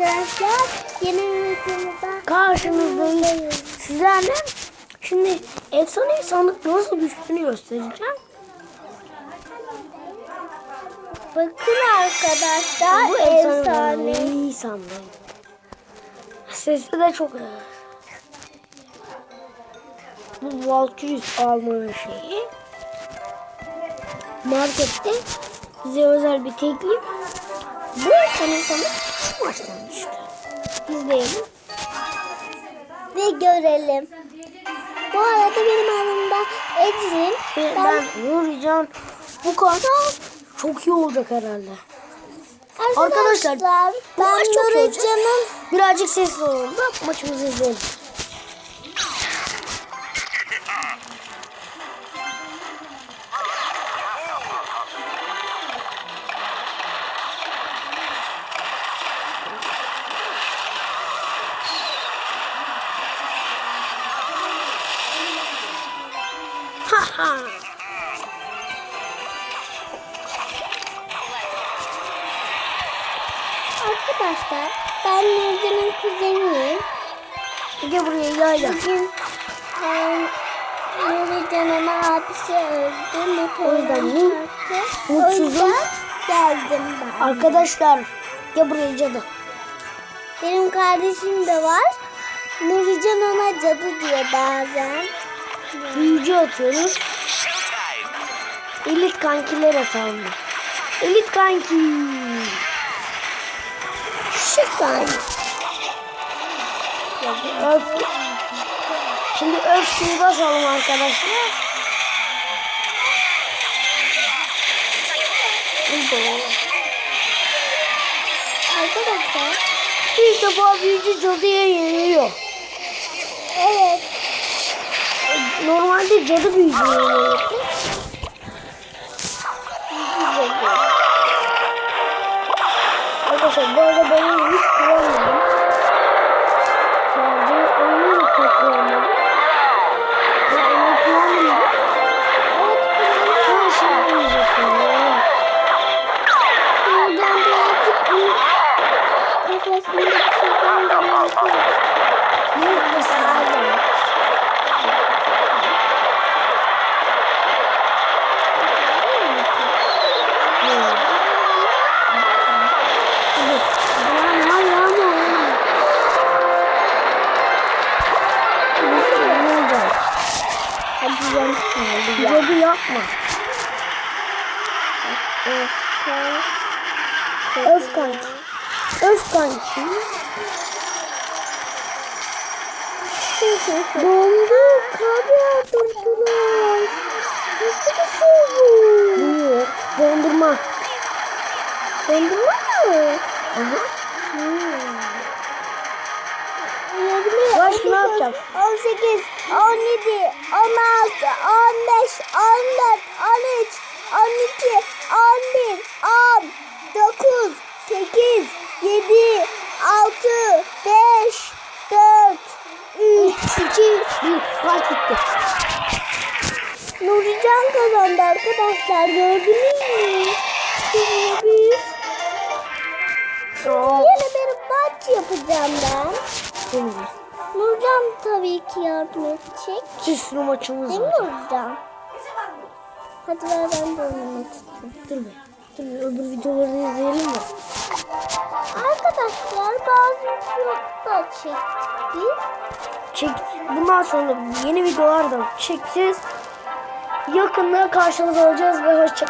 arkadaşlar. Yeni videomuzda Karşınızdayız. Sizlerle şimdi efsane sandık nasıl düştüğünü göstereceğim. Bakın arkadaşlar Bu efsane. efsane sandık. Sesi de çok ağır. Bu Valkyries almanın şeyi. Markette bize özel bir teklif. Bu efsane sandık şu maçtan düştü. İzleyelim. Ve görelim. Bu arada benim aramda Ecrin. Ben, ben Nurican bu kanal çok iyi olacak herhalde. Arkadaşlar, arkadaşlar ben. Nurican'ın Birazcık sesli olalım da maçımızı izleyelim. Ha ha. arkadaşlar ben Nurican'ın kuzeniyim. Gel buraya yayla. Bugün ben Nurican'ın abisi öldü. O yüzden mutsuzum. geldim ben. Arkadaşlar gel buraya cadı. Benim kardeşim de var. Nurican ona cadı diyor bazen. Büyücü atıyoruz. Elit kankiler atalım. Elit kanki. Şık kanki. Öf. Şimdi öf suyu basalım arkadaşlar. Arkadaşlar İlk defa büyücü cadıya yeniliyor. evet Normalde cadı büyücü. Arkadaşlar bu arada ben Cadı yapma. Öf kanki. Dondu. Kar yağdırdılar. Nasıl bir şey bu? Büyüyor. Dondurma. Dondurma mı? Aha. 19, ne yapacağım? 18, 17, 16, 15, 14, 13, 12, 11, 10, 9, 8, 7, 6, 5, 4, 3, 2, 1, fark etti. Nurican kazandı arkadaşlar gördünüz mü? Şimdi biz... Yine bir maç yapacağım ben. Nurcan tabii ki yardım edecek. Bir sürü maçımız Değil mi var. Nurcan? Hadi ver ben de oynamak istiyorum. Dur be. Dur be. Öbür videoları izleyelim mi? Arkadaşlar bazı videoda çektik biz. Çek. Bundan sonra yeni videolar da çekeceğiz. Yakında karşınızda olacağız ve hoşça